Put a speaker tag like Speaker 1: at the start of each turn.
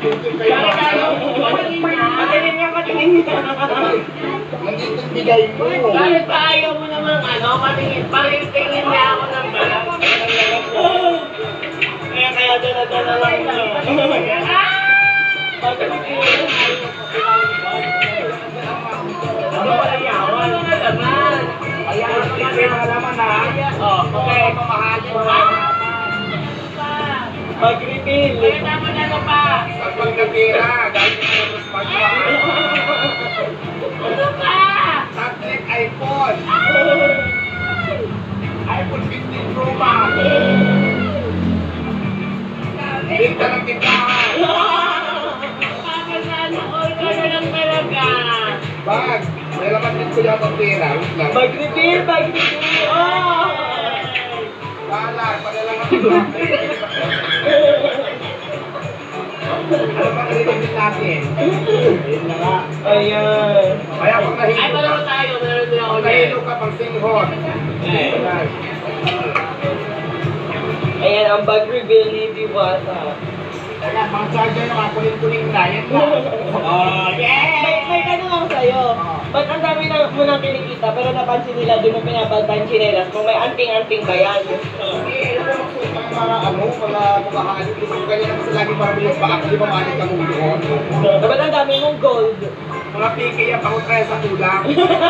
Speaker 1: Patinig niya, patinig niya.
Speaker 2: Nandito bigay mo.
Speaker 3: Bakit ba ayaw mo naman ano, patingin, patingin niya ako ng balat.
Speaker 1: Kaya kaya dala-dala lang na.
Speaker 3: Ano ba yawan? Ano nga naman?
Speaker 2: Ayan, kasi malaman na.
Speaker 3: Oh, okay.
Speaker 2: Mamahalin mo. iPhone. iPhone 15 Pro Max.
Speaker 3: Ko na lang talaga.
Speaker 2: Bag. May laman din ko yata pera.
Speaker 1: Mag-reveal, mag-reveal. Oh!
Speaker 2: Bahala, padala nga ito. Ano ba nililipin natin? Ayun na nga. Kaya pag
Speaker 3: Ay,
Speaker 2: nahilo
Speaker 3: malaro
Speaker 2: ka,
Speaker 3: tayo, din.
Speaker 2: nahilo ka pag singhot. Ayan.
Speaker 1: Ayan ang bag reveal ni Diwata.
Speaker 2: Ayan, mga charger na mga kuling-kuling na. Yan na. Oh,
Speaker 1: May, may tanong ako sa'yo. Ba't ang dami na mo nang kinikita pero napansin nila di mo pinapaltan chinelas kung may anting-anting ba yan?
Speaker 2: Hindi, alam mo magsuot ng mga ano, mga pagkakalit. Kung kanya naman sa lagi marami yung baak, di ba malit ka mong doon?
Speaker 1: Ba't ang dami mong gold?
Speaker 2: Mga PK yan, pang tres sa tulang.